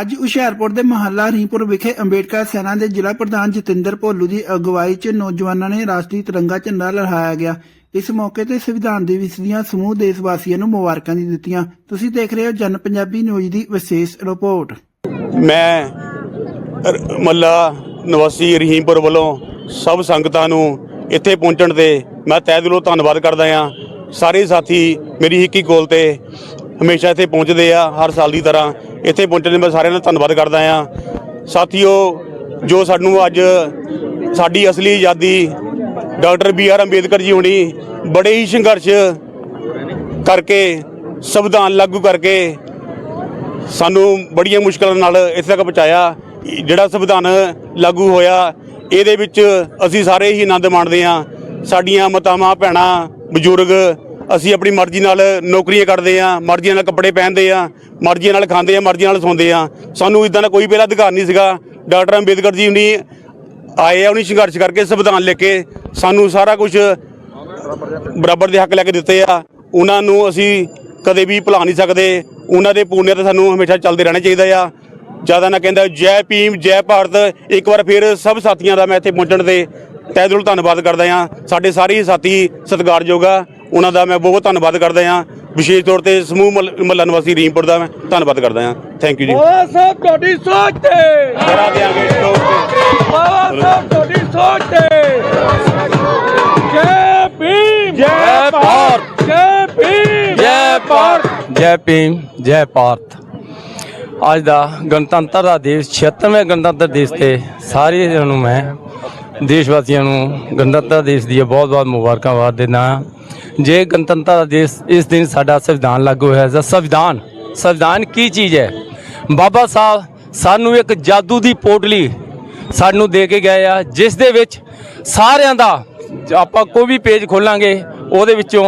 ਅੱਜ ਹੁਸ਼ਿਆਰਪੁਰ ਦੇ ਮਹੱਲਾ ਹਰੀਪੁਰ ਵਿਖੇ ਅੰਬੇਡਕਰ ਸੈਨਾ ਦੇ ਜ਼ਿਲ੍ਹਾ ਪ੍ਰਧਾਨ ਜਤਿੰਦਰ ਭੋਲੂ ਦੀ ਅਗਵਾਈ 'ਚ ਨੌਜਵਾਨਾਂ ਨੇ ਰਾਸ਼ਟਰੀ ਤਿਰੰਗਾ ਝੰਡਾ ਲਹਿਰਾਇਆ ਗਿਆ। ਇਸ ਮੌਕੇ ਤੇ ਸੰਵਿਧਾਨ ਦਿਵਸ ਦੀਆਂ ਸਮੂਹ ਦੇਸ਼ ਵਾਸੀਆਂ ਨੂੰ ਮੁਬਾਰਕਾਂ ਦੀ ਦਿੱਤੀਆਂ। ਤੁਸੀਂ ਦੇਖ ਰਹੇ ਹੋ ਜਨ ਪੰਜਾਬੀ ਨਿਊਜ਼ ਦੀ ਵਿਸ਼ੇਸ਼ ਰਿਪੋਰਟ। ਮੈਂ ਰ- ਮੱਲਾ ਨਿਵਾਸੀ ਰਹੀਮਪੁਰ ਵੱਲੋਂ ਸਭ ਸੰਗਤਾਂ ਨੂੰ ਇੱਥੇ ਪਹੁੰਚਣ ਤੇ ਮੈਂ ਤਹਿ ਦਿਲੋਂ ਧੰਨਵਾਦ ਕਰਦਾ ਹਾਂ। ਸਾਰੇ ਸਾਥੀ ਮੇਰੀ ਹਿੱਕੀ ਕੋਲ ਤੇ ਹਮੇਸ਼ਾ ਇੱਥੇ ਪਹੁੰਚਦੇ ਆ, ਹਰ ਸਾਲ ਦੀ ਤਰ੍ਹਾਂ। ਇੱਥੇ ਪਹੁੰਚਣ ਦੇ ਮੈਂ ਸਾਰਿਆਂ ਦਾ ਧੰਨਵਾਦ ਕਰਦਾ ਹਾਂ ਸਾਥੀਓ, ਜੋ ਸਾਨੂੰ ਅੱਜ ਸਾਡੀ ਅਸਲੀ ਆਜ਼ਾਦੀ doctor B R Ambedkar ji ਹੁਣੀ ਬੜੇ ਹੀ ਸੰਘਰਸ਼ ਕਰਕੇ, ਸੰਵਿਧਾਨ ਲਾਗੂ ਕਰਕੇ ਸਾਨੂੰ ਬੜੀਆਂ ਮੁਸ਼ਕਲਾਂ ਨਾਲ ਇੱਥੇ ਤੱਕ ਪਹੁੰਚਾਇਆ। ਜਿਹੜਾ ਸੰਵਿਧਾਨ ਲਾਗੂ ਹੋਇਆ, ਇਹਦੇ ਵਿੱਚ ਅਸੀਂ ਸਾਰੇ ਹੀ ਆਨੰਦ ਮਾਣਦੇ ਹਾਂ ਸਾਡੀਆਂ ਮਾਤਾਵਾਂ, ਭੈਣਾਂ, ਬਜ਼ੁਰਗ ਅਸੀਂ ਆਪਣੀ ਮਰਜ਼ੀ ਨਾਲ ਨੌਕਰੀਆਂ ਕਰਦੇ ਹਾਂ ਮਰਜ਼ੀ ਨਾਲ ਕੱਪੜੇ ਪਹਿਨਦੇ ਹਾਂ ਮਰਜ਼ੀ ਨਾਲ ਖਾਂਦੇ ਹਾਂ ਮਰਜ਼ੀ ਨਾਲ ਸੌਂਦੇ ਹਾਂ। ਸਾਨੂੰ ਇਦਾਂ ਦਾ ਕੋਈ ਪਹਿਲਾ ਅਧਿਕਾਰ ਨਹੀਂ ਸੀਗਾ। ਡਾਕਟਰ ਅੰਬੇਦਕਰ ਜੀ ਨੇ ਆਏ ਆ, ਉਹਨੇ ਸੰਘਰਸ਼ ਕਰਕੇ ਸੰਵਿਧਾਨ ਲੈ ਕੇ ਸਾਨੂੰ ਸਾਰਾ ਕੁਝ ਬਰਾਬਰ ਦੇ ਹੱਕ ਲੈ ਕੇ ਦਿੱਤੇ ਆ। ਉਹਨਾਂ ਨੂੰ ਅਸੀਂ ਕਦੇ ਵੀ ਭੁਲਾ ਨਹੀਂ ਸਕਦੇ। ਉਹਨਾਂ ਦੇ ਪੁੰਨਿਆ ਤੇ ਸਾਨੂੰ ਹਮੇਸ਼ਾ ਚੱਲਦੇ ਰਹਿਣਾ ਚਾਹੀਦਾ ਆ। ਜ਼ਿਆਦਾ ਨਾ ਕਹਿੰਦਾ ਜੈ ਭੀਮ, ਜੈ ਭਾਰਤ। ਇੱਕ ਵਾਰ ਫਿਰ ਸਭ ਸਾਥੀਆਂ ਦਾ ਮੈਂ ਇੱਥੇ ਪਹੁੰਚਣ ਤੇ ਤਹਿ ਦਿਲੋਂ ਧੰਨਵਾਦ ਕਰਦਾ ਆ। ਸਾਡੇ ਸਾਰੇ ਸਾਥੀ ਸਤਿਕਾਰਯੋਗ ਆ। ਉਹਨਾਂ ਦਾ ਮੈਂ ਬਹੁਤ ਧੰਨਵਾਦ ਕਰਦਾ ਆ ਵਿਸ਼ੇਸ਼ ਤੌਰ ਤੇ ਸਮੂਹ ਮਹੱਲਾ ਨਿਵਾਸੀ ਰੀਮਪੁਰ ਦਾ ਮੈਂ ਧੰਨਵਾਦ ਕਰਦਾ ਆ ਥੈਂਕ ਯੂ ਜੀ। ਬਾਬਾ ਸਾਹਿਬ ਤੁਹਾਡੀ ਸੋਚ ਤੇ। ਕਰਾ ਦਿਆਂਗੇ ਸਟੋਕ ਤੇ। ਬਾਬਾ ਸਾਹਿਬ ਤੁਹਾਡੀ ਸੋਚ ਤੇ। ਜੈ ਭੀਮ। ਜੈ ਭਾਰਤ। ਜੈ ਭੀਮ। ਜੈ ਭਾਰਤ। ਜੈ ਭੀਮ ਜੈ ਭਾਰਤ। ਅੱਜ ਦਾ ਗਣਤੰਤਰ ਦਾ ਦਿਵਸ 76ਵੇਂ ਗਣਤੰਤਰ ਦਿਵਸ ਤੇ ਸਾਰਿਆਂ ਨੂੰ ਮੈਂ ਦੇਸ਼ ਵਾਸੀਆਂ ਨੂੰ ਗਣਤੰਤਰ ਦਿਵਸ ਦੀਆਂ ਬਹੁਤ-ਬਹੁਤ ਮੁਬਾਰਕਾਂ ਦਿੰਦਾ ਹਾਂ। ਜੇ ਗਣਤੰਤਰ ਦਾ ਦੇਸ਼ ਇਸ ਦਿਨ ਸਾਡਾ ਸੰਵਿਧਾਨ ਲਾਗੂ ਹੋਇਆ ਹੈ ਸੰਵਿਧਾਨ ਸੰਵਿਧਾਨ ਕੀ ਚੀਜ਼ ਹੈ? ਬਾਬਾ ਸਾਹਿਬ ਸਾਨੂੰ ਇੱਕ ਜਾਦੂ ਦੀ ਪੋਟਲੀ ਸਾਨੂੰ ਦੇ ਕੇ ਗਏ ਆ, ਜਿਸ ਦੇ ਵਿੱਚ ਸਾਰਿਆਂ ਦਾ ਆਪਾਂ ਕੋਈ ਵੀ ਪੇਜ ਖੋਲਾਂਗੇ, ਉਹਦੇ ਵਿੱਚੋਂ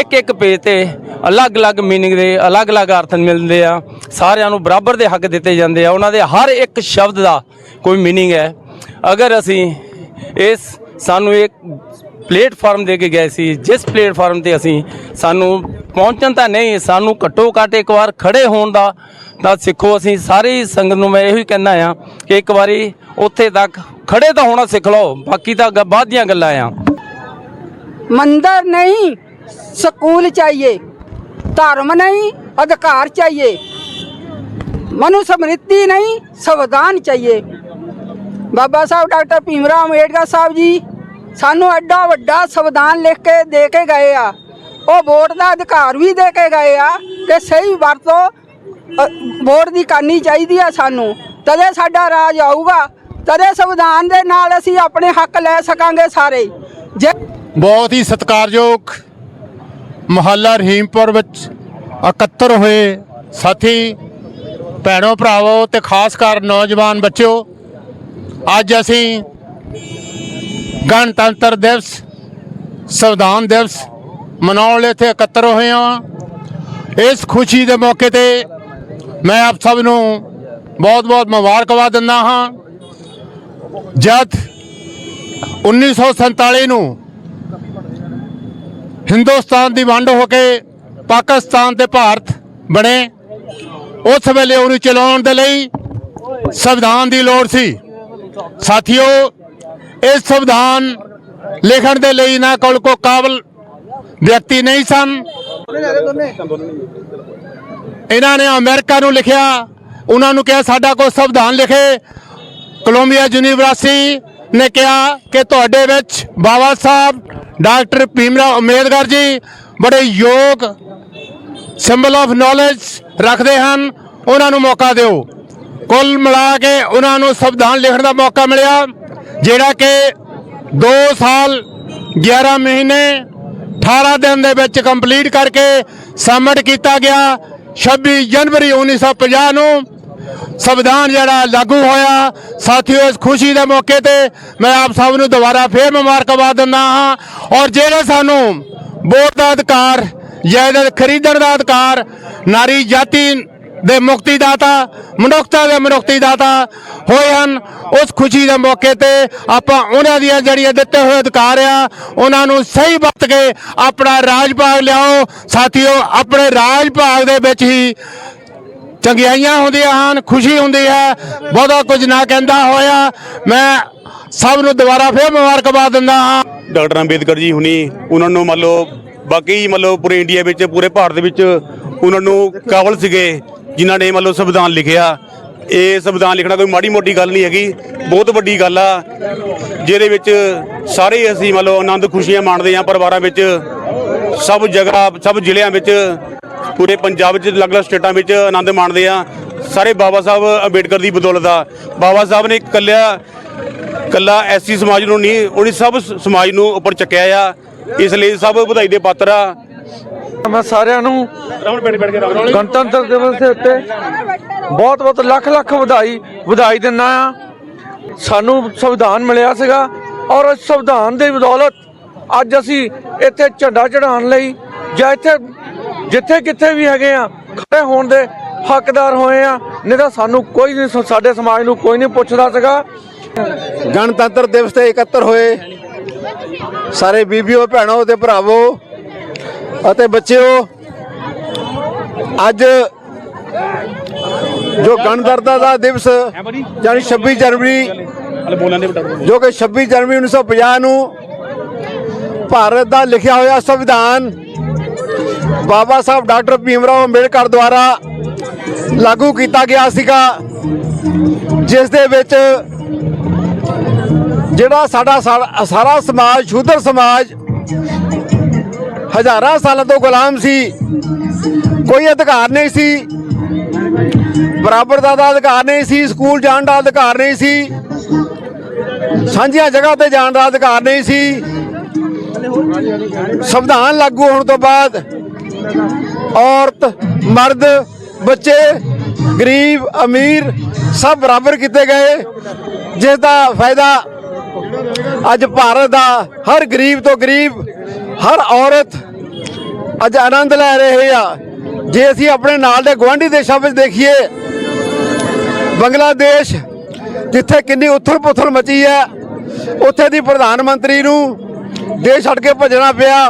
ਇੱਕ ਇੱਕ ਪੇਜ ਤੇ ਅਲੱਗ-ਅਲੱਗ ਮੀਨਿੰਗ ਦੇ, ਅਲੱਗ-ਅਲੱਗ ਅਰਥ ਮਿਲਦੇ ਆ, ਸਾਰਿਆਂ ਨੂੰ ਬਰਾਬਰ ਦੇ ਹੱਕ ਦਿੱਤੇ ਜਾਂਦੇ ਆ, ਉਹਨਾਂ ਦੇ ਹਰ ਇੱਕ ਸ਼ਬਦ ਦਾ ਕੋਈ ਮੀਨਿੰਗ ਹੈ। ਅਗਰ ਅਸੀਂ ਇਸ ਸਾਨੂੰ ਇੱਕ ਪਲੇਟਫਾਰਮ ਦੇ ਕੇ ਗਏ ਸੀ, ਜਿਸ ਪਲੇਟਫਾਰਮ ਤੇ ਅਸੀਂ ਸਾਨੂੰ ਪਹੁੰਚਣ ਤਾਂ ਨਹੀਂ, ਸਾਨੂੰ ਘੱਟੋ ਘੱਟ ਇੱਕ ਵਾਰ ਖੜੇ ਹੋਣ ਦਾ ਤਾਂ ਸਿੱਖੋ, ਅਸੀਂ ਸਾਰੀ ਸੰਗਤ ਨੂੰ ਮੈਂ ਇਹ ਹੀ ਕਹਿਣਾ ਆ ਕਿ ਇੱਕ ਵਾਰੀ ਉੱਥੇ ਤੱਕ ਖੜੇ ਤਾਂ ਹੋਣਾ ਸਿੱਖ ਲਓ, ਬਾਕੀ ਤਾਂ ਬਾਅਦ ਦੀਆਂ ਗੱਲਾਂ ਆ। ਮੰਦਰ ਨਹੀਂ, ਸਕੂਲ ਚਾਹੀਏ, ਧਰਮ ਨਹੀਂ, ਅਧਿਕਾਰ ਚਾਹੀਏ, ਮਨੁ ਸਮ੍ਰਿਤੀ ਨਹੀਂ, ਸੰਵਿਧਾਨ ਚਾਹੀਏ। ਬਾਬਾ ਸਾਹਿਬ ਡਾਕਟਰ ਭੀਮ ਰਾਮ ਅੰਬੇਡਕਰ ਸਾਹਿਬ ਜੀ ਸਾਨੂੰ ਐਡਾ ਵੱਡਾ ਸੰਵਿਧਾਨ ਲਿਖ ਕੇ ਦੇ ਕੇ ਗਏ ਆ। ਉਹ ਵੋਟ ਦਾ ਅਧਿਕਾਰ ਵੀ ਦੇ ਕੇ ਗਏ ਆ ਕਿ ਸਹੀ ਵਰਤੋਂ ਵੋਟ ਦੀ ਕਰਨੀ ਚਾਹੀਦੀ ਆ ਸਾਨੂੰ। ਤਦੇ ਸਾਡਾ ਰਾਜ ਆਊਗਾ। ਤਦੇ ਸੰਵਿਧਾਨ ਦੇ ਨਾਲ ਅਸੀਂ ਆਪਣੇ ਹੱਕ ਲੈ ਸਕਾਂਗੇ ਸਾਰੇ। ਜੇ ਬਹੁਤ ਹੀ ਸਤਿਕਾਰਯੋਗ ਮੁਹੱਲਾ ਰਹੀਮਪੁਰ ਵਿੱਚ ਇਕੱਤਰ ਹੋਏ ਸਾਥੀ, ਭੈਣੋ ਭਰਾਵੋ ਤੇ ਖਾਸ ਕਰ ਨੌਜਵਾਨ ਬੱਚਿਓ, ਅੱਜ ਅਸੀਂ ਗਣਤੰਤਰ ਦਿਵਸ, ਸੰਵਿਧਾਨ ਦਿਵਸ ਮਨਾਉਣ ਲਈ ਇੱਥੇ ਇਕੱਤਰ ਹੋਏ ਹਾਂ। ਇਸ ਖੁਸ਼ੀ ਦੇ ਮੌਕੇ ਤੇ ਮੈਂ ਆਪ ਸਭ ਨੂੰ ਬਹੁਤ-ਬਹੁਤ ਮੁਬਾਰਕਬਾਦ ਦਿੰਦਾ ਹਾਂ। ਜਦ 1947 ਨੂੰ ਹਿੰਦੁਸਤਾਨ ਦੀ ਵੰਡ ਹੋ ਕੇ ਪਾਕਿਸਤਾਨ ਤੇ ਭਾਰਤ ਬਣੇ, ਉਸ ਵੇਲੇ ਉਹਨੂੰ ਚਲਾਉਣ ਦੇ ਲਈ ਸੰਵਿਧਾਨ ਦੀ ਲੋੜ ਸੀ। ਸਾਥੀਓ ਇਸ ਸੰਵਿਧਾਨ ਲਿਖਣ ਦੇ ਲਈ ਇਹਨਾਂ ਕੋਲ ਕੋ ਕਾਬਲ ਵਿਅਕਤੀ ਨਹੀਂ ਸਨ। ਇਹਨਾਂ ਨੇ ਅਮਰੀਕਾ ਨੂੰ ਲਿਖਿਆ, ਉਹਨਾਂ ਨੂੰ ਕਿਹਾ ਸਾਡਾ ਕੋਈ ਸੰਵਿਧਾਨ ਲਿਖੇ। ਕੋਲੰਬੀਆ ਯੂਨੀਵਰਸਿਟੀ ਨੇ ਕਿਹਾ ਕਿ ਤੁਹਾਡੇ ਵਿੱਚ ਬਾਬਾ ਸਾਹਿਬ, ਡਾਕਟਰ ਭੀਮਰਾਵ ਅੰਬੇਦਕਰ ਜੀ ਬੜੇ ਯੋਗ ਸਿੰਬਲ ਆਫ ਨੌਲੇਜ ਰੱਖਦੇ ਹਨ। ਉਹਨਾਂ ਨੂੰ ਮੌਕਾ ਦਿਓ। ਕੁੱਲ ਮਿਲਾ ਕੇ ਉਹਨਾਂ ਨੂੰ ਸੰਵਿਧਾਨ ਲਿਖਣ ਦਾ ਮੌਕਾ ਮਿਲਿਆ। ਜਿਹੜਾ ਕਿ 2 ਸਾਲ 11 ਮਹੀਨੇ 18 ਦਿਨ ਦੇ ਵਿੱਚ ਕੰਪਲੀਟ ਕਰਕੇ ਸਬਮਿਟ ਕੀਤਾ ਗਿਆ। 26 ਜਨਵਰੀ 1950 ਨੂੰ ਸੰਵਿਧਾਨ ਜਿਹੜਾ ਲਾਗੂ ਹੋਇਆ। ਸਾਥੀਓ, ਇਸ ਖੁਸ਼ੀ ਦੇ ਮੌਕੇ ਤੇ ਮੈਂ ਆਪ ਸਭ ਨੂੰ ਦੁਬਾਰਾ ਫੇਰ ਮੁਬਾਰਕਬਾਦ ਦਿੰਦਾ ਹਾਂ। ਔਰ ਜਿਹੜੇ ਸਾਨੂੰ ਵੋਟ ਦਾ ਅਧਿਕਾਰ, ਜਾਇਦਾਦ ਖਰੀਦਣ ਦਾ ਅਧਿਕਾਰ, ਨਾਰੀ ਜਾਤੀ ਦੇ ਮੁਕਤੀ ਦਾਤਾ ਮਨੁੱਖਤਾ ਦੇ ਮਨੁੱਖਤੀ ਦਾਤਾ ਹੋਏ ਹਨ। ਉਸ ਖੁਸ਼ੀ ਦੇ ਮੌਕੇ ਤੇ ਆਪਾਂ ਉਹਨਾਂ ਦੀਆਂ ਜਿਹੜੀਆਂ ਦਿੱਤੇ ਹੋਏ ਅਧਿਕਾਰ ਆ, ਉਹਨਾਂ ਨੂੰ ਸਹੀ ਵਰਤ ਕੇ ਆਪਣਾ ਰਾਜ ਭਾਗ ਲਿਆਓ। ਸਾਥੀਓ, ਆਪਣੇ ਰਾਜ ਭਾਗ ਦੇ ਵਿੱਚ ਹੀ ਚੰਗਿਆਈਆਂ ਹੁੰਦੀਆਂ ਹਨ, ਖੁਸ਼ੀ ਹੁੰਦੀ ਹੈ। ਬਹੁਤਾ ਕੁਝ ਨਾ ਕਹਿੰਦਾ ਹੋਇਆ। ਮੈਂ ਸਭ ਨੂੰ ਦੁਬਾਰਾ ਫੇਰ ਮੁਬਾਰਕਬਾਦ ਦਿੰਦਾ ਹਾਂ। ਡਾਕਟਰ ਅੰਬੇਦਕਰ ਜੀ ਹੁਣੀ, ਉਹਨਾਂ ਨੂੰ ਮੰਨ ਲਓ, ਬਾਕੀ ਮੰਨ ਲਓ ਪੂਰੇ ਇੰਡੀਆ ਵਿੱਚ, ਪੂਰੇ ਭਾਰਤ ਵਿੱਚ ਉਹਨਾਂ ਨੂੰ ਕਾਬਲ ਸੀਗੇ। ਜਿਨ੍ਹਾਂ ਨੇ ਮੰਨ ਲਓ ਸੰਵਿਧਾਨ ਲਿਖਿਆ, ਇਹ ਸੰਵਿਧਾਨ ਲਿਖਣਾ ਕੋਈ ਮਾੜੀ ਮੋਟੀ ਗੱਲ ਨਹੀਂ ਹੈਗੀ, ਬਹੁਤ ਵੱਡੀ ਗੱਲ ਆ, ਜਿਹਦੇ ਵਿੱਚ ਸਾਰੇ ਅਸੀਂ ਮੰਨ ਲਓ ਆਨੰਦ ਖੁਸ਼ੀਆਂ ਮਾਣਦੇ ਆ ਪਰਿਵਾਰਾਂ ਵਿੱਚ, ਸਭ ਜਗ੍ਹਾ, ਸਭ ਜ਼ਿਲ੍ਹਿਆਂ ਵਿੱਚ, ਪੂਰੇ ਪੰਜਾਬ ਵਿੱਚ ਅਲੱਗ-ਅਲੱਗ ਸਟੇਟਾਂ ਵਿੱਚ ਆਨੰਦ ਮਾਣਦੇ ਆ ਸਾਰੇ ਬਾਬਾ ਸਾਹਿਬ ਅੰਬੇਡਕਰ ਦੀ ਬਦੌਲਤ ਆ। ਬਾਬਾ ਸਾਹਿਬ ਨੇ ਇਕੱਲਿਆ ਕੱਲਾ ਐਸੀ ਸਮਾਜ ਨੂੰ ਨਹੀਂ, ਉਹਨੇ ਸਭ ਸਮਾਜ ਨੂੰ ਉੱਪਰ ਚੱਕਿਆ ਆ। ਇਸ ਲਈ ਸਭ ਵਧਾਈ ਦੇ ਪਾਤਰ ਆ। ਮੈਂ ਸਾਰਿਆਂ ਨੂੰ ਗਣਤੰਤਰ ਦਿਵਸ ਦੇ ਉੱਤੇ ਬਹੁਤ ਬਹੁਤ ਲੱਖ ਲੱਖ ਵਧਾਈ ਵਧਾਈ ਦਿੰਦਾ ਆ ਸਾਨੂੰ ਸੰਵਿਧਾਨ ਮਿਲਿਆ ਸੀਗਾ ਔਰ ਇਸ ਸੰਵਿਧਾਨ ਦੀ ਬਦੌਲਤ ਅੱਜ ਅਸੀਂ ਇੱਥੇ ਝੰਡਾ ਚੜਾਉਣ ਲਈ ਜਾਂ ਇੱਥੇ ਜਿੱਥੇ ਕਿੱਥੇ ਵੀ ਹੈਗੇ ਆ ਖੜੇ ਹੋਣ ਦੇ ਹੱਕਦਾਰ ਹੋਏ ਆ ਨਹੀਂ ਤਾਂ ਸਾਨੂੰ ਕੋਈ ਨਹੀਂ ਸਾਡੇ ਸਮਾਜ ਨੂੰ ਕੋਈ ਨਹੀਂ ਪੁੱਛਦਾ ਸੀਗਾ। ਗਣਤੰਤਰ ਦਿਵਸ ਤੇ ਇਕੱਤਰ ਹੋਏ। ਸਾਰੇ ਬੀਬੀਓ, ਭੈਣੋ ਤੇ ਭਰਾਵੋ ਅਤੇ ਬੱਚਿਓ, ਅੱਜ ਜੋ ਗਣਤੰਤਰਤਾ ਦਾ ਦਿਵਸ ਯਾਨੀ 26 ਜਨਵਰੀ ਜੋ ਕਿ 26 ਜਨਵਰੀ 1950 ਨੂੰ ਭਾਰਤ ਦਾ ਲਿਖਿਆ ਹੋਇਆ ਸੰਵਿਧਾਨ ਬਾਬਾ ਸਾਹਿਬ ਡਾਕਟਰ ਭੀਮਰਾਓ ਅੰਬੇਡਕਰ ਦੁਆਰਾ ਲਾਗੂ ਕੀਤਾ ਗਿਆ ਸੀਗਾ, ਜਿਸ ਦੇ ਵਿੱਚ ਜਿਹੜਾ ਸਾਡਾ ਸਾ- ਸਾਰਾ ਸਮਾਜ, ਸ਼ੂਦਰ ਸਮਾਜ ਹਜ਼ਾਰਾਂ ਸਾਲਾਂ ਤੋਂ ਗੁਲਾਮ ਸੀ। ਕੋਈ ਅਧਿਕਾਰ ਨਹੀਂ ਸੀ। ਬਰਾਬਰਤਾ ਦਾ ਅਧਿਕਾਰ ਨਹੀਂ ਸੀ। ਸਕੂਲ ਜਾਣ ਦਾ ਅਧਿਕਾਰ ਨਹੀਂ ਸੀ। ਸਾਂਝੀਆਂ ਜਗ੍ਹਾ ਤੇ ਜਾਣ ਦਾ ਅਧਿਕਾਰ ਨਹੀਂ ਸੀ। ਸੰਵਿਧਾਨ ਲਾਗੂ ਹੋਣ ਤੋਂ ਬਾਅਦ ਔਰਤ, ਮਰਦ, ਬੱਚੇ, ਗਰੀਬ, ਅਮੀਰ ਸਭ ਬਰਾਬਰ ਕੀਤੇ ਗਏ। ਜਿਸ ਦਾ ਫਾਇਦਾ ਅੱਜ ਭਾਰਤ ਦਾ ਹਰ ਗਰੀਬ ਤੋਂ ਗਰੀਬ ਹਰ ਔਰਤ ਅੱਜ ਆਨੰਦ ਲੈ ਰਹੇ ਆ। ਜੇ ਅਸੀਂ ਆਪਣੇ ਨਾਲ ਦੇ ਗਵਾਂਢੀ ਦੇਸ਼ਾਂ ਵਿੱਚ ਦੇਖੀਏ, ਬੰਗਲਾਦੇਸ਼ ਜਿੱਥੇ ਕਿੰਨੀ ਉਥਲ-ਪੁਥਲ ਮਚੀ ਹੈ, ਉੱਥੇ ਦੀ ਪ੍ਰਧਾਨ ਮੰਤਰੀ ਨੂੰ ਦੇਸ਼ ਛੱਡ ਕੇ ਭੱਜਣਾ ਪਿਆ।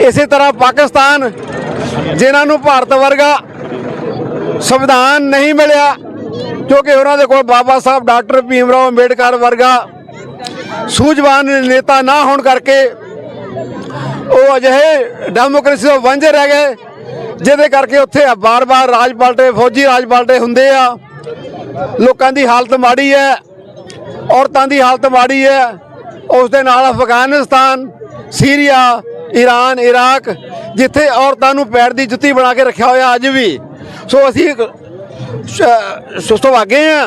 ਇਸੇ ਤਰ੍ਹਾਂ ਪਾਕਿਸਤਾਨ, ਜਿਨ੍ਹਾਂ ਨੂੰ ਭਾਰਤ ਵਰਗਾ ਸੰਵਿਧਾਨ ਨਹੀਂ ਮਿਲਿਆ, ਕਿਉਂਕਿ ਉਹਨਾਂ ਦੇ ਕੋਲ ਬਾਬਾ ਸਾਹਿਬ, ਡਾਕਟਰ ਭੀਮ ਰਾਓ ਅੰਬੇਡਕਰ ਵਰਗਾ ਸੂਝਵਾਨ ਨੇਤਾ ਨਾ ਹੋਣ ਕਰਕੇ ਉਹ ਅਜਿਹੇ ਡੈਮੋਕ੍ਰੇਸੀ ਤੋਂ ਵਾਂਝੇ ਰਹਿ ਗਏ, ਜਿਹਦੇ ਕਰਕੇ ਉੱਥੇ ਬਾਰ-ਬਾਰ ਰਾਜ ਪਾਲਟੇ, ਫੌਜੀ ਰਾਜ ਪਾਲਟੇ ਹੁੰਦੇ ਆ। ਲੋਕਾਂ ਦੀ ਹਾਲਤ ਮਾੜੀ ਹੈ, ਔਰਤਾਂ ਦੀ ਹਾਲਤ ਮਾੜੀ ਹੈ। ਉਸ ਦੇ ਨਾਲ ਅਫਗਾਨਿਸਤਾਨ, ਸੀਰੀਆ ਈਰਾਨ ਇਰਾਕ, ਜਿੱਥੇ ਔਰਤਾਂ ਨੂੰ ਪੈਰ ਦੀ ਜੁੱਤੀ ਬਣਾ ਕੇ ਰੱਖਿਆ ਹੋਇਆ ਅੱਜ ਵੀ। ਸੋ ਅਸੀਂ ਸੁਸਤਵਾਗੇ ਆ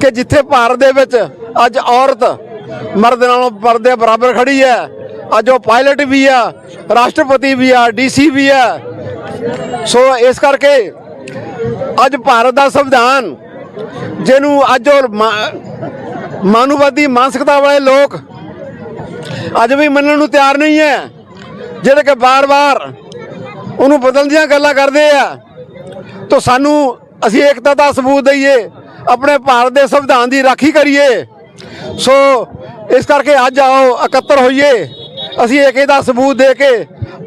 ਕਿ ਜਿੱਥੇ ਭਾਰਤ ਦੇ ਵਿੱਚ ਅੱਜ ਔਰਤ ਮਰਦ ਨਾਲੋਂ ਪਰਦੇ ਬਰਾਬਰ ਖੜੀ ਹੈ ਅੱਜ ਉਹ ਪਾਇਲਟ ਵੀ ਆ, ਰਾਸ਼ਟਰਪਤੀ ਵੀ ਆ, ਡੀਸੀ ਵੀ ਆ। ਸੋ ਇਸ ਕਰਕੇ ਅੱਜ ਭਾਰਤ ਦਾ ਸੰਵਿਧਾਨ, ਜਿਹਨੂੰ ਅੱਜ ਉਹ ਮਾਨਵਵਾਦੀ ਮਾਨਸਿਕਤਾ ਵਾਲੇ ਲੋਕ ਅੱਜ ਵੀ ਮੰਨਣ ਨੂੰ ਤਿਆਰ ਨਹੀਂ ਹੈ, ਜਿਹੜੇ ਕਿ ਬਾਰ-ਬਾਰ ਉਹਨੂੰ ਬਦਲਣ ਦੀਆਂ ਗੱਲਾਂ ਕਰਦੇ ਆ। ਤਾਂ ਸਾਨੂੰ, ਅਸੀਂ ਏਕਤਾ ਦਾ ਸਬੂਤ ਦਈਏ, ਆਪਣੇ ਭਾਰਤ ਦੇ ਸੰਵਿਧਾਨ ਦੀ ਰਾਖੀ ਕਰੀਏ। ਸੋ ਇਸ ਕਰਕੇ ਅੱਜ ਆਓ, ਇਕੱਤਰ ਹੋਈਏ। ਅਸੀਂ ਏਕੇ ਦਾ ਸਬੂਤ ਦੇ ਕੇ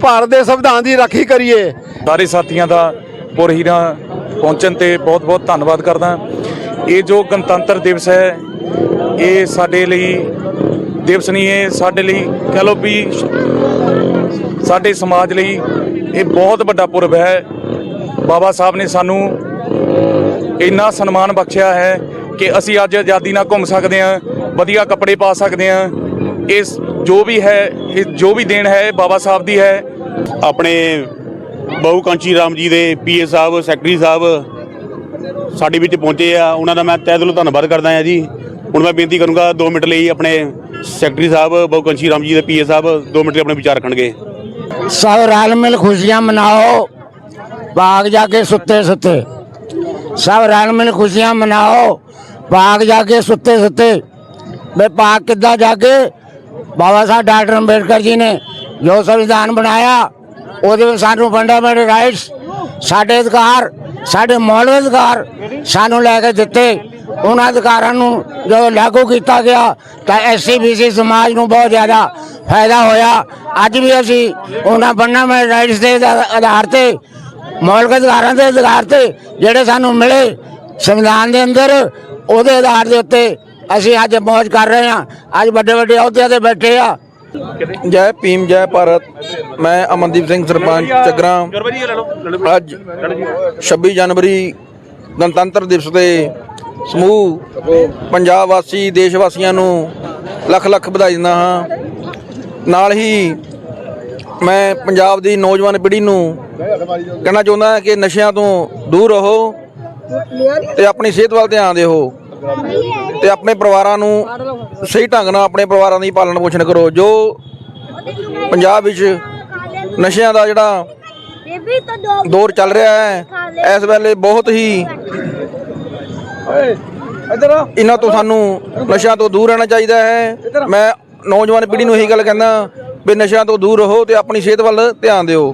ਭਾਰਤ ਦੇ ਸੰਵਿਧਾਨ ਦੀ ਰਾਖੀ ਕਰੀਏ। ਸਾਰੇ ਸਾਥੀਆਂ ਦਾ ਪੁਰਹੀਰਾ ਪਹੁੰਚਣ ਤੇ ਬਹੁਤ-ਬਹੁਤ ਧੰਨਵਾਦ ਕਰਦਾ। ਇਹ ਜੋ ਗਣਤੰਤਰ ਦਿਵਸ ਹੈ, ਇਹ ਸਾਡੇ ਲਈ ਦਿਵਸ ਨਹੀਂ ਹੈ ਸਾਡੇ ਲਈ ਕਹ ਲਓ ਵੀ ਸਾਡੇ ਸਮਾਜ ਲਈ ਇਹ ਬਹੁਤ ਵੱਡਾ ਪੁਰਬ ਹੈ। ਬਾਬਾ ਸਾਹਿਬ ਨੇ ਸਾਨੂੰ ਇੰਨਾ ਸਨਮਾਨ ਬਖਸ਼ਿਆ ਹੈ ਕਿ ਅਸੀਂ ਅੱਜ ਆਜ਼ਾਦੀ ਨਾਲ ਘੁੰਮ ਸਕਦੇ ਹਾਂ, ਵਧੀਆ ਕੱਪੜੇ ਪਾ ਸਕਦੇ ਹਾਂ। ਇਸ ਜੋ ਵੀ ਹੈ ਜੋ ਵੀ ਦੇਣ ਹੈ ਬਾਬਾ ਸਾਹਿਬ ਦੀ ਹੈ। ਆਪਣੇ ਬਹੁ ਕਾਂਚੀ ਰਾਮ ਜੀ ਦੇ ਪੀਏ ਸਾਹਿਬ ਸੈਕਟਰੀ ਸਾਹਿਬ ਸਾਡੇ ਵਿੱਚ ਪਹੁੰਚੇ ਆ। ਉਹਨਾਂ ਦਾ ਮੈਂ ਤਹਿ ਦਿਲੋਂ ਧੰਨਵਾਦ ਕਰਦਾ ਆ ਜੀ। ਹੁਣ ਮੈਂ ਬੇਨਤੀ ਕਰੂੰਗਾ 2 ਮਿੰਟ ਲਈ ਆਪਣੇ ਸੈਕਟਰੀ ਸਾਹਿਬ ਬਹੁ ਕਾਂਚੀ ਰਾਮ ਜੀ ਦੇ ਪੀਏ ਸਾਹਿਬ 2 ਮਿੰਟ ਲਈ ਆਪਣੇ ਵਿਚਾਰ ਰੱਖਣਗੇ। ਸਭ ਰਲ ਮਿਲ ਖੁਸ਼ੀਆਂ ਮਨਾਓ। ਬਾਗ ਜਾ ਕੇ ਸੁੱਤੇ ਸੁੱਤੇ। ਸਭ ਰਲ ਮਿਲ ਖੁਸ਼ੀਆਂ ਮਨਾਓ। ਬਾਗ ਜਾ ਕੇ ਸੁੱਤੇ ਸੁੱਤੇ। ਬੇ ਪਾਕ ਕਿੱਦਾਂ ਜਾ ਕੇ ਬਾਬਾ ਸਾਹਿਬ ਡਾਕਟਰ ਅੰਬੇਡਕਰ ਜੀ ਨੇ ਜੋ ਸੰਵਿਧਾਨ ਬਣਾਇਆ, ਉਹਦੇ ਵਿੱਚ ਸਾਨੂੰ ਫੰਡਾਮੈਂਟਲ ਰਾਈਟਸ ਸਾਡੇ ਅਧਿਕਾਰ, ਸਾਡੇ ਮੌਲਿਕ ਅਧਿਕਾਰ ਸਾਨੂੰ ਲੈ ਕੇ ਦਿੱਤੇ। ਉਹਨਾਂ ਅਧਿਕਾਰਾਂ ਨੂੰ ਜਦੋਂ ਲਾਗੂ ਕੀਤਾ ਗਿਆ, ਤਾਂ ਐਸਸੀ ਬੀਸੀ ਸਮਾਜ ਨੂੰ ਬਹੁਤ ਜ਼ਿਆਦਾ ਫਾਇਦਾ ਹੋਇਆ। ਅੱਜ ਵੀ ਅਸੀਂ ਉਹਨਾਂ ਫੰਡਾਮੈਂਟਲ ਰਾਈਟਸ ਦੇ ਆਧਾਰ ਤੇ, ਮੌਲਿਕ ਅਧਿਕਾਰਾਂ ਦੇ ਅਧਿਕਾਰ ਤੇ ਜਿਹੜੇ ਸਾਨੂੰ ਮਿਲੇ ਸੰਵਿਧਾਨ ਦੇ ਅੰਦਰ, ਉਹਦੇ ਆਧਾਰ ਦੇ ਉੱਤੇ ਅਸੀਂ ਅੱਜ ਮौज ਕਰ ਰਹੇ ਹਾਂ। ਅੱਜ ਵੱਡੇ ਵੱਡੇ ਅਹੁਦਿਆਂ ਤੇ ਬੈਠੇ ਆ। ਜੈ ਭੀਮ ਜੈ ਭਾਰਤ। ਮੈਂ ਅਮਨਦੀਪ ਸਿੰਘ ਸਰਪੰਚ ਚੱਗਰਾਂ। ਅੱਜ 26 ਜਨਵਰੀ ਗਣਤੰਤਰ ਦਿਵਸ ਦੇ ਸਮੂਹ ਪੰਜਾਬ ਵਾਸੀ ਦੇਸ਼ ਵਾਸੀਆਂ ਨੂੰ ਲੱਖ ਲੱਖ ਵਧਾਈ ਦਿੰਦਾ ਹਾਂ। ਨਾਲ ਹੀ ਮੈਂ ਪੰਜਾਬ ਦੀ ਨੌਜਵਾਨ ਪੀੜ੍ਹੀ ਨੂੰ ਕਹਿਣਾ ਚਾਹੁੰਦਾ ਹਾਂ ਕਿ ਨਸ਼ਿਆਂ ਤੋਂ ਦੂਰ ਰਹੋ ਤੇ ਆਪਣੀ ਸਿਹਤ ਵੱਲ ਧਿਆਨ ਦਿਓ। ਤੇ ਆਪਣੇ ਪਰਿਵਾਰਾਂ ਨੂੰ ਸਹੀ ਢੰਗ ਨਾਲ ਆਪਣੇ ਪਰਿਵਾਰਾਂ ਦੀ ਪਾਲਣ ਪੋਸ਼ਣ ਕਰੋ, ਜੋ ਪੰਜਾਬ ਵਿੱਚ ਨਸ਼ਿਆਂ ਦਾ ਜਿਹੜਾ ਦੌਰ ਚੱਲ ਰਿਹਾ ਹੈ, ਇਸ ਵੇਲੇ ਬਹੁਤ ਹੀ ਇਹਨਾਂ ਤੋਂ ਸਾਨੂੰ ਨਸ਼ਿਆਂ ਤੋਂ ਦੂਰ ਰਹਿਣਾ ਚਾਹੀਦਾ ਹੈ। ਮੈਂ ਨੌਜਵਾਨ ਪੀੜ੍ਹੀ ਨੂੰ ਇਹੀ ਗੱਲ ਕਹਿੰਦਾ ਵੀ ਨਸ਼ਿਆਂ ਤੋਂ ਦੂਰ ਰਹੋ ਤੇ ਆਪਣੀ ਸਿਹਤ ਵੱਲ ਧਿਆਨ ਦਿਓ।